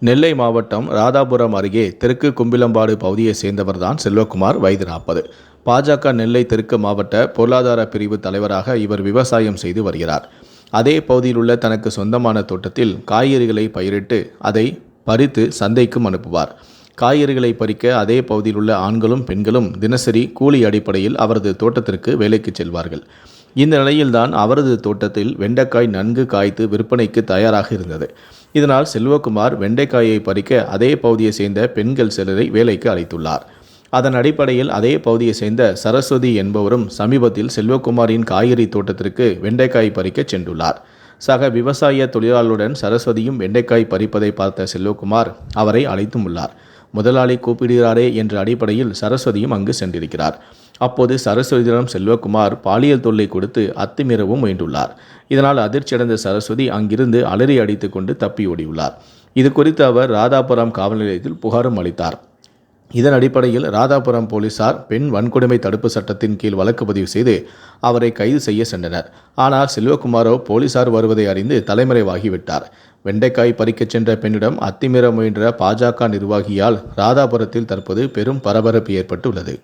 நெல்லை மாவட்டம் ராதாபுரம் அருகே தெற்கு கும்பிலம்பாடு பகுதியைச் சேர்ந்தவர்தான் செல்வகுமார் வயது நாற்பது. பாஜக நெல்லை தெற்கு மாவட்ட பொருளாதார பிரிவு தலைவராக இவர் விவசாயம் செய்து வருகிறார். அதே பகுதியில் உள்ள தனக்கு சொந்தமான தோட்டத்தில் காய்கறிகளை பயிரிட்டு அதை பறித்து சந்தைக்கும் அனுப்புவார். காய்கறிகளை பறிக்க அதே பகுதியில் உள்ள ஆண்களும் பெண்களும் தினசரி கூலி அடிப்படையில் அவரது தோட்டத்திற்கு வேலைக்கு செல்வார்கள். இந்த நிலையில்தான் அவரது தோட்டத்தில் வெண்டைக்காய் நன்கு காய்த்து விற்பனைக்கு தயாராக இருந்தது. இதனால் செல்வகுமார் வெண்டைக்காயை பறிக்க அதே பகுதியை சேர்ந்த பெண்கள் சிலரை வேலைக்கு அழைத்துள்ளார். அதன் அடிப்படையில் அதே பகுதியை சேர்ந்த சரஸ்வதி என்பவரும் சமீபத்தில் செல்வகுமாரின் காய்கறி தோட்டத்திற்கு வெண்டைக்காய் பறிக்க சென்றுள்ளார். சக விவசாய தொழிலாளருடன் சரஸ்வதியும் வெண்டைக்காய் பறிப்பதை பார்த்த செல்வகுமார் அவரை அழைத்தும் உள்ளார். முதலாளி கூப்பிடுகிறாரே என்ற அடிப்படையில் சரஸ்வதியும் அங்கு சென்றிருக்கிறார். அப்போது சரஸ்வதியிடம் செல்வகுமார் பாலியல் தொல்லை கொடுத்து அத்துமீறவும் முயன்றுள்ளார். இதனால் அதிர்ச்சியடைந்த சரஸ்வதி அங்கிருந்து அலறி அடித்து கொண்டு தப்பி ஓடியுள்ளார். இது குறித்து அவர் ராதாபுரம் காவல் நிலையத்தில் புகாரும் அளித்தார். இதன் அடிப்படையில் ராதாபுரம் போலீசார் பெண் வன்கொடுமை தடுப்பு சட்டத்தின் கீழ் வழக்கு பதிவு செய்து அவரை கைது செய்ய சென்றனர். ஆனால் செல்வகுமாரோ போலீசார் வருவதை அறிந்து தலைமறைவாகிவிட்டார் வெண்டைக்காய் பறிக்கச் சென்ற பெண்ணிடம் அத்திமீற முயன்ற பாஜக நிர்வாகியால் ராதாபுரத்தில் தற்போது பெரும் பரபரப்பு ஏற்பட்டுள்ளது.